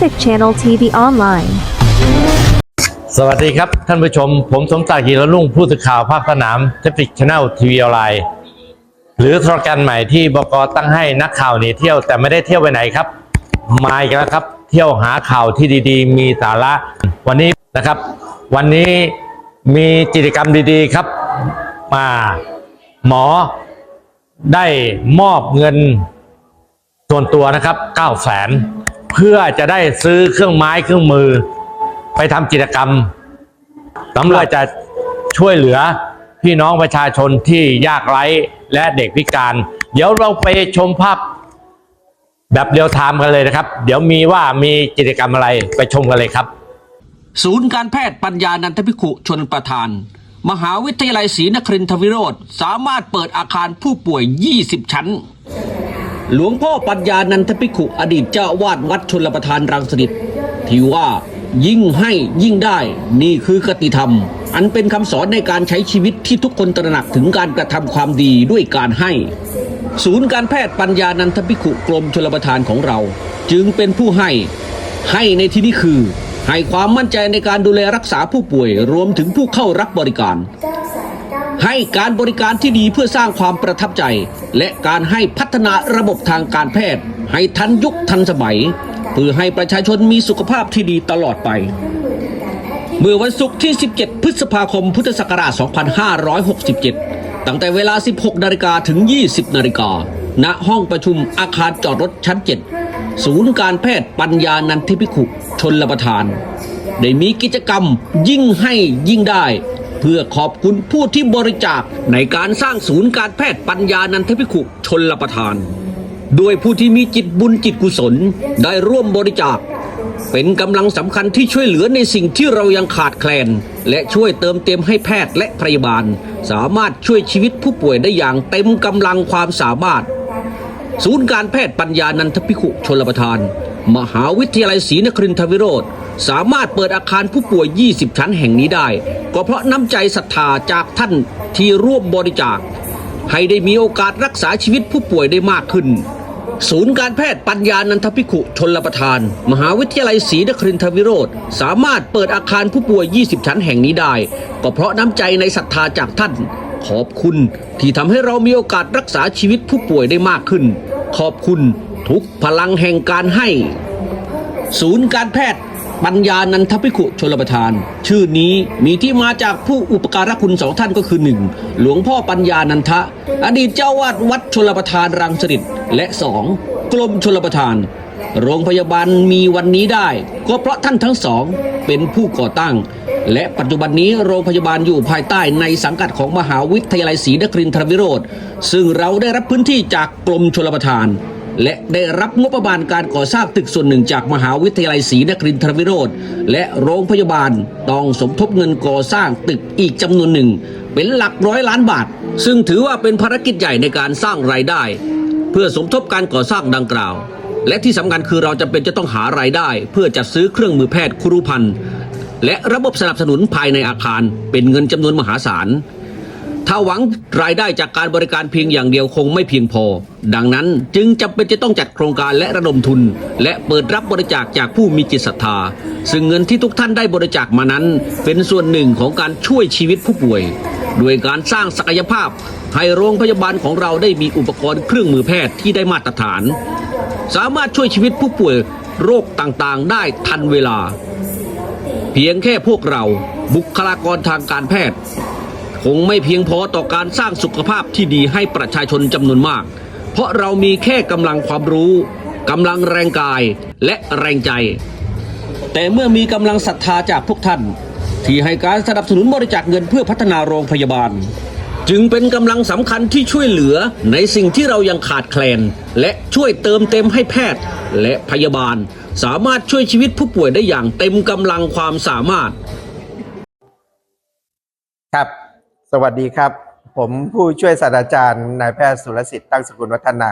Traffic Channel TV Online สวัสดีครับ ท่านผู้ชม ผมสมศักดิ์กีรลุ่งผู้สื่อข่าวภาคสนามเทคนิคช n แนลทีวีออนไลน์หรือโทรการใหม่ที่บกตั้งให้นักข่าวหนีเที่ยวแต่ไม่ได้เที่ยวไปไหนครับ มาอีกแล้วครับ เที่ยวหาข่าวที่ดีๆ มีสาระวันนี้นะครับ วันนี้มีกิจกรรมดีๆครับ มาหมอได้มอบเงินส่วนตัวนะครับ9แสน เพื่อจะได้ซื้อเครื่องไม้เครื่องมือ ไปทำกิจกรรมสำหรับจะช่วยเหลือพี่น้องประชาชนที่ยากไร้และเด็กพิการ เดี๋ยวเราไปชมภาพแบบเรียวไทม์กันเลยนะครับ เดี๋ยวมีว่ามีกิจกรรมอะไรไปชมกันเลยครับ ศูนย์การแพทย์ปัญญานันทพิขุชนประทาน มหาวิทยาลัยศรีนครินทรวิโรธสามารถเปิดอาคารผู้ป่วย 20 ชั้น หลวงพ่อปัญญานันทพิขุอดีตเจ้าวาดวัดชนประทานรังสฤษที่ว่ายิ่งให้ยิ่งได้ นี่คือกติธรรม อันเป็นคำสอนในการใช้ชีวิตที่ทุกคนตระหนักถึงการกระทำความดีด้วยการให้ ศูนย์การแพทย์ปัญญานันทพิขุกรมชลประทานของเรา จึงเป็นผู้ให้ ให้ในที่นี้คือ ให้ความมั่นใจในการดูแลรักษาผู้ป่วยรวมถึงผู้เข้ารับบริการ ให้การบริการที่ดีเพื่อสร้างความประทับใจ และการให้พัฒนาระบบทางการแพทย์ ให้ทันยุคทันสมัย เพื่อให้ประชาชนมีสุขภาพที่ดีตลอดไป เมื่อวันศุกร์ที่ 17 พฤษภาคม พุทธศักราช 2567 ตั้งแต่เวลา 16 นาฬิกาถึง 20 นาฬิกา ณ ห้องประชุมอาคารจอดรถชั้น 7 ศูนย์การแพทย์ปัญญานันทิพิขุชนลประทาน ได้มีกิจกรรมยิ่งให้ยิ่งได้ เพื่อขอบคุณผู้ที่บริจาคในการสร้างศูนย์การแพทย์ปัญญานันทพิขุชนลประทาน โดยผู้ที่มีจิตบุญจิตกุศลได้ร่วมบริจาค เป็นกำลังสำคัญที่ช่วยเหลือในสิ่งที่เรายังขาดแคลน และช่วยเติมเต็มให้แพทย์และพยาบาล สามารถช่วยชีวิตผู้ป่วยได้อย่างเต็มกำลังความสามารถ ศูนย์การแพทย์ปัญญานันทพิขุชนลประทาน มหาวิทยาลัยศรีนครินทรวิโรธ สามารถเปิดอาคารผู้ป่วย 20 ชั้นแห่งนี้ได้ ก็เพราะน้ำใจศรัทธาจากท่านที่ร่วมบริจาค ให้ได้มีโอกาสรักษาชีวิตผู้ป่วยได้มากขึ้น ศูนย์การแพทย์ปัญญานันทพิขุชนลประทาน มหาวิทยาลัยศรีนครินทรวิโรธสามารถเปิดอาคารผู้ป่วย 20 ชั้นแห่งนี้ได้ ก็เพราะน้ำใจในศรัทธาจากท่าน ขอบคุณที่ทำให้เรามีโอกาสรักษาชีวิตผู้ป่วยได้มากขึ้น ขอบคุณทุกพลังแห่งการให้ ศูนย์การแพทย์ ปัญญานันทพิขุชลประทาน ชื่อนี้มีที่มาจากผู้อุปการะคุณสองท่านก็คือหนึ่งหลวงพ่อปัญญานันทะ อดีตเจ้าวาดวัดชลประทานรังสฤษและสองกรมชลประทาน โรงพยาบาลมีวันนี้ได้ ก็เพราะท่านทั้งสองเป็นผู้ก่อตั้ง และปัจจุบันนี้โรงพยาบาลอยู่ภายใต้ในสังกัดของมหาวิทยาลัยศรีนครินทรวิโรธซึ่งเราได้รับพื้นที่จากกรมชลประทาน และได้รับงบประมาณการก่อสร้างตึกส่วนหนึ่งจากมหาวิทยาลัยศรีนครินทรวิโรธและโรงพยาบาลต้องสมทบเงินก่อสร้างตึกอีกจำนวนหนึ่ง เป็นหลักร้อยล้านบาท ซึ่งถือว่าเป็นภารกิจใหญ่ในการสร้างรายได้ เพื่อสมทบการก่อสร้างดังกล่าว และที่สำคัญคือเราจำเป็นจะต้องหารายได้ เพื่อจัดซื้อเครื่องมือแพทย์ครูพันธ์และระบบสนับสนุนภายในอาคารเป็นเงินจำนวนมหาศาล ถ้าหวังรายได้จากการบริการเพียงอย่างเดียวคงไม่เพียงพอ ดังนั้นจึงจำเป็นจะต้องจัดโครงการและระดมทุน และเปิดรับบริจาคจากผู้มีจิตศรัทธา ซึ่งเงินที่ทุกท่านได้บริจาคมานั้น เป็นส่วนหนึ่งของการช่วยชีวิตผู้ป่วย ด้วยการสร้างศักยภาพ ให้โรงพยาบาลของเราได้มีอุปกรณ์เครื่องมือแพทย์ที่ได้มาตรฐาน สามารถช่วยชีวิตผู้ป่วยโรคต่างๆ ได้ทันเวลา เพียงแค่พวกเราบุคลากรทางการแพทย์ คงไม่เพียงพอต่อการสร้างสุขภาพที่ดีให้ประชาชนจำนวนมาก เพราะเรามีแค่กำลังความรู้กำลังแรงกายและแรงใจ แต่เมื่อมีกำลังศรัทธาจากพวกท่าน ที่ให้การสนับสนุนบริจาคเงินเพื่อพัฒนาโรงพยาบาล จึงเป็นกำลังสำคัญที่ช่วยเหลือในสิ่งที่เรายังขาดแคลน และช่วยเติมเต็มให้แพทย์และพยาบาล สามารถช่วยชีวิตผู้ป่วยได้อย่างเต็มกำลังความสามารถ ครับ สวัสดีครับ ผมผู้ช่วยศาสตราจารย์นายแพทย์สุรสิทธิ์ตั้งสกุลวัฒนา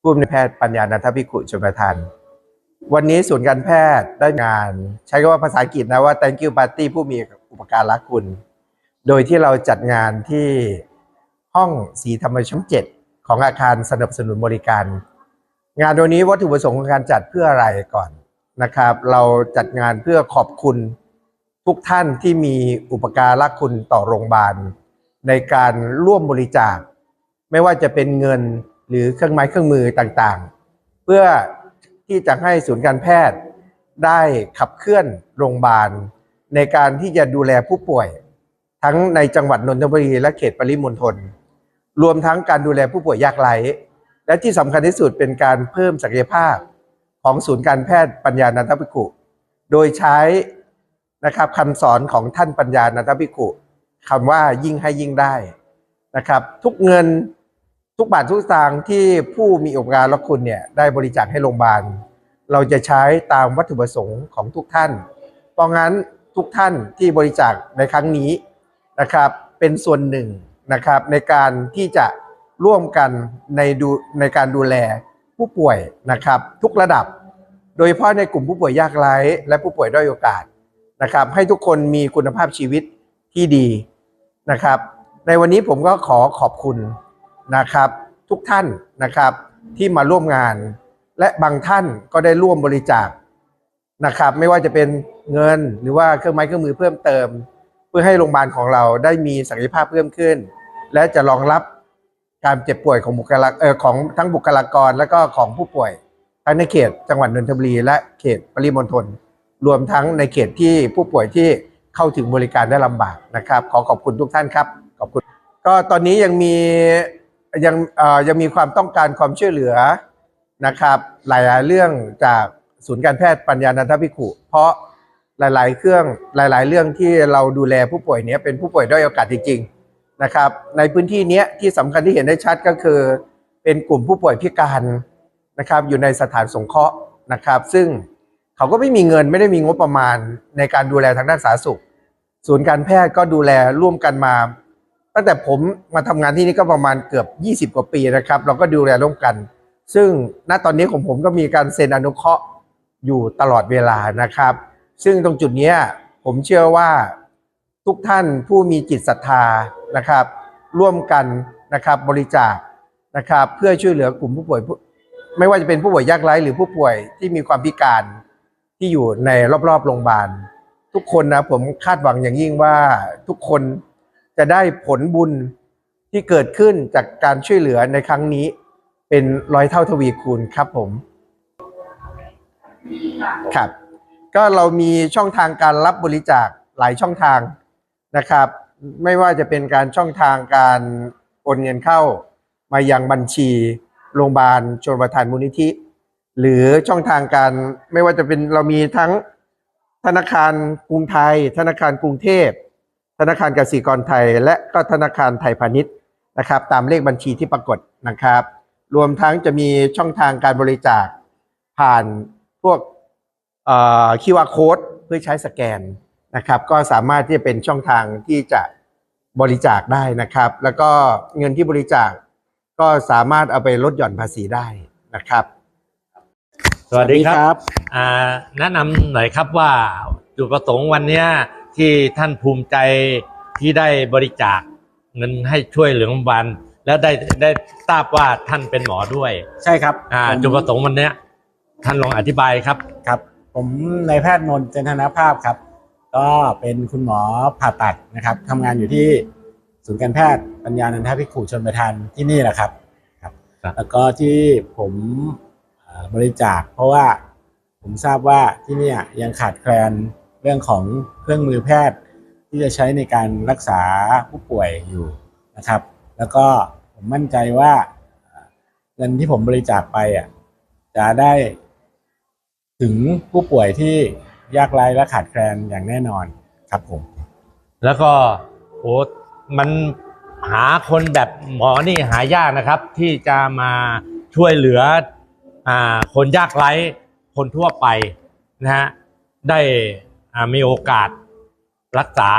ผู้อำนวยแพทย์ปัญญานัทพิขุชมประทานวันนี้ศูนย์การแพทย์ได้งาน ใช้คำว่าภาษาอังกฤษนะว่า thank you party ผู้มีอุปการะคุณ โดยที่เราจัดงานที่ห้องสีธรรมชั้นเจ็ดของอาคารสนับสนุนบริการ งานวันนี้วัตถุประสงค์ของการจัดเพื่ออะไรก่อนนะครับ เราจัดงานเพื่อขอบคุณ ทุกท่านที่มีอุปการะคุณต่อโรงพยาบาล ในการร่วมบริจาค ไม่ว่าจะเป็นเงินหรือเครื่องไม้เครื่องมือต่างๆ เพื่อที่จะให้ศูนย์การแพทย์ได้ขับเคลื่อนโรงพยาบาล ในการที่จะดูแลผู้ป่วย ทั้งในจังหวัดนนทบุรีและเขตปริมณฑลรวมทั้งการดูแลผู้ป่วยยากไร้และที่สำคัญที่สุดเป็นการเพิ่มศักยภาพของศูนย์การแพทย์ปัญญานันทภิกุโดยใช้ นะครับคำสอนของท่านปัญญานันทภิกขุคำว่ายิ่งให้ยิ่งได้นะครับ ทุกเงินทุกบาททุกสตางค์ที่ผู้มีอุปการะคุณเนี่ยได้บริจาคให้โรงพยาบาล เราจะใช้ตามวัตถุประสงค์ของทุกท่าน เพราะงั้นทุกท่านที่บริจาคในครั้งนี้นะครับ เป็นส่วนหนึ่งนะครับ ในการที่จะร่วมกันในดูในการดูแลผู้ป่วยนะครับ ทุกระดับ โดยเฉพาะในกลุ่มผู้ป่วยยากไร้และผู้ป่วยด้อยโอกาส นะครับ ให้ทุกคนมีคุณภาพชีวิตที่ดีนะครับ ในวันนี้ผมก็ขอขอบคุณนะครับ ทุกท่านนะครับที่มาร่วมงาน และบางท่านก็ได้ร่วมบริจาคนะครับ ไม่ว่าจะเป็นเงินหรือว่าเครื่องไม้เครื่องมือเพิ่มเติม เพื่อให้โรงพยาบาลของเราได้มีศักยภาพเพิ่มขึ้น และจะรองรับการเจ็บป่วยของบุคลากเอ่อของทั้งบุคลากรและก็ของผู้ป่วยทั้งในเขตจังหวัดนนทบุรีและเขตปริมณฑล รวมทั้งในเขตที่ผู้ป่วยที่เข้าถึงบริการได้ลำบากนะครับ ขอขอบคุณทุกท่านครับขอบคุณ ก็ตอนนี้ยังมียังเออยังมีความต้องการความช่วยเหลือนะครับ หลายๆเรื่องจากศูนย์การแพทย์ปัญญานันทภิขุเพราะหลาย ๆ เครื่องหลาย ๆ เรื่องที่เราดูแลผู้ป่วยเนี้ยเป็นผู้ป่วยด้อยโอกาสจริง ๆ นะครับ ในพื้นที่เนี้ยที่สำคัญที่เห็นได้ชัดก็คือ เป็นกลุ่มผู้ป่วยพิการนะครับ อยู่ในสถานสงเคราะห์นะครับ ซึ่ง เขาก็ไม่มีเงินไม่ได้มีงบประมาณในการดูแลทางด้านสาธารณสุข ศูนย์การแพทย์ก็ดูแลร่วมกันมา ตั้งแต่ผมมาทำงานที่นี่ก็ประมาณเกือบ 20 กว่าปีนะครับ เราก็ดูแลร่วมกัน ซึ่งณตอนนี้ของผมก็มีการเซ็นอนุเคราะห์อยู่ตลอดเวลานะครับ ซึ่งตรงจุดนี้ผมเชื่อว่าทุกท่านผู้มีจิตศรัทธานะครับ ร่วมกันนะครับบริจาคนะครับ เพื่อช่วยเหลือกลุ่มผู้ป่วยผู้ไม่ว่าจะเป็นผู้ป่วยยากไร้หรือผู้ป่วยที่มีความพิการ ที่อยู่ในรอบๆโรงพยาบาล ทุกคนนะผมคาดหวังอย่างยิ่งว่าทุกคนจะได้ผลบุญที่เกิดขึ้นจากการช่วยเหลือในครั้งนี้ เป็นร้อยเท่าทวีคูณครับผมครับ ก็เรามีช่องทางการรับบริจาคหลายช่องทางนะครับ ไม่ว่าจะเป็นการช่องทางการโอนเงินเข้ามายังบัญชีโรงพยาบาลชนประทานมูลนิธิ หรือช่องทางการไม่ว่าจะเป็นเรามีทั้งธนาคารกรุงไทย ธนาคารกรุงเทพ ธนาคารกสิกรไทย และก็ธนาคารไทยพาณิชย์นะครับ ตามเลขบัญชีที่ปรากฏนะครับ รวมทั้งจะมีช่องทางการบริจาคผ่านพวกเอ่อ QR code เพื่อใช้สแกนนะครับ ก็สามารถที่จะเป็นช่องทางที่จะบริจาคได้นะครับ แล้วก็เงินที่บริจาคก็สามารถเอาไปลดหย่อนภาษีได้นะครับ สวัสดีครับอ่าแนะนำหน่อยครับว่าจุดประสงค์วันเนี้ยที่ท่านภูมิใจที่ได้บริจาคเงินให้ช่วยเหลือโรงพยาบาลแล้วได้ได้ทราบว่าท่านเป็นหมอด้วย ใช่ครับอ่าผมจุดประสงค์วันเนี้ยท่านลองอธิบายครับครับ ผมนายแพทย์นนท์เจนธนภาพครับ ก็เป็นคุณหมอผ่าตัดนะครับทำงานอยู่ที่ศูนย์การแพทย์ปัญญานันทภิกขุชนประทานที่นี่แหละครับครับครับแล้วก็ที่ผมเอ่อ บริจาค เพราะว่าผมทราบว่าที่นี่ยังขาดแคลนเรื่องของเครื่องมือแพทย์ที่จะใช้ในการรักษาผู้ป่วยอยู่นะครับ แล้วก็ผมมั่นใจว่าเงินที่ผมบริจาคไปอะจะได้ถึงผู้ป่วยที่ยากไร้และขาดแคลนอย่างแน่นอนครับผม แล้วก็โอ้มันหาคนแบบหมอนี่หายากนะครับ ที่จะมาช่วยเหลือ คนยากไร้คนทั่วไปนะฮะได้อ่ามีโอกาสรักษา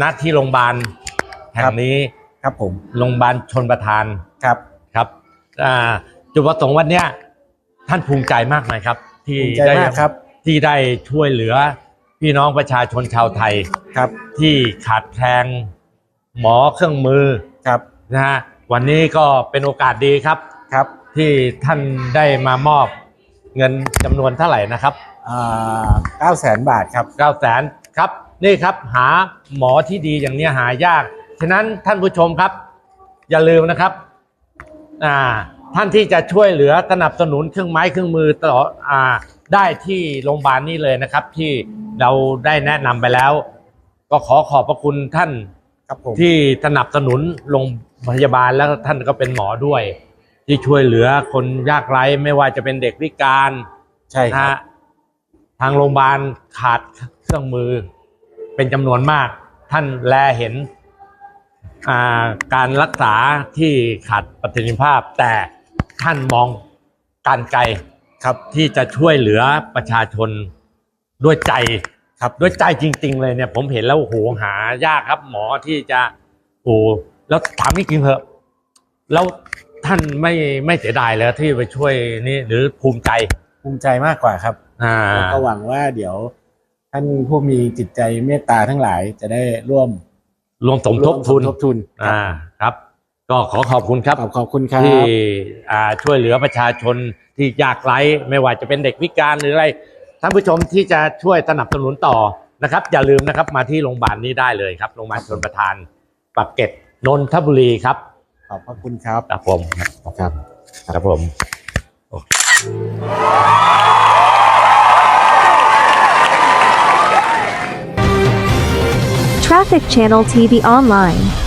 ณที่โรงพยาบาลแห่งนี้ครับผมโรงพยาบาลชนประทานครับครับอ่าจุดประสงค์วันเนี้ยท่านภูมิใจมากไหมครับ ที่ภูมิใจได้มากครับที่ได้ช่วยเหลือพี่น้องประชาชนชาวไทยครับ ที่ขาดแคลนหมอเครื่องมือครับนะฮะวันนี้ก็เป็นโอกาสดีครับครับ ที่ท่านได้มามอบเงินจำนวนเท่าไหร่นะครับเก้าแสนบาทครับเก้าแสนครับนี่ครับหาหมอที่ดีอย่างเนี้ยหายาก ฉะนั้นท่านผู้ชมครับ อย่าลืมนะครับอ่าท่านที่จะช่วยเหลือสนับสนุนเครื่องไม้เครื่องมือต่ออ่าได้ที่โรงพยาบาลนี้เลยนะครับ ที่เราได้แนะนำไปแล้ว ก็ขอขอบพระคุณท่านครับผมที่สนับสนุนโรงพยาบาลแล้วท่านก็เป็นหมอด้วย ที่ช่วยเหลือคนยากไร้ไม่ว่าจะเป็นเด็กพิการใช่นะครับฮะทางโรงพยาบาลขาดเครื่องมือ เป็นจำนวนมาก ท่านแลเห็นอ่าการรักษาที่ขาดประสิทธิภาพ แต่ท่านมองการไกลครับที่จะช่วยเหลือประชาชนด้วยใจครับด้วยใจจริง ๆ เลยเนี่ย ผมเห็นแล้วโอ้โหหายากครับ หมอที่จะโอ้โหแล้วถามจริงๆเถอะ แล้ว ท่านไม่ไม่เสียดายแล้วที่ไปช่วยนี่หรือภูมิใจ ภูมิใจมากกว่าครับอ่าแล้วก็หวังว่าเดี๋ยวท่านผู้มีจิตใจเมตตาทั้งหลายจะได้ร่วมรวมสมทบทุนร่วมสมทบทุนครับ อ่าครับ ก็ขอขอบคุณครับ ขอบขอบคุณครับ ที่อ่าช่วยเหลือประชาชนที่ยากไร้ไม่ว่าจะเป็นเด็กพิการหรืออะไรท่านผู้ชมที่จะช่วยสนับสนุนต่อนะครับ อย่าลืมนะครับมาที่โรงพยาบาลนี้ได้เลยครับโรงพยาบาลชนประทานปากเกร็ดนนทบุรีครับข อบพระคุณครับ ครับผมครับ ครับผม Traffic Channel TV Online.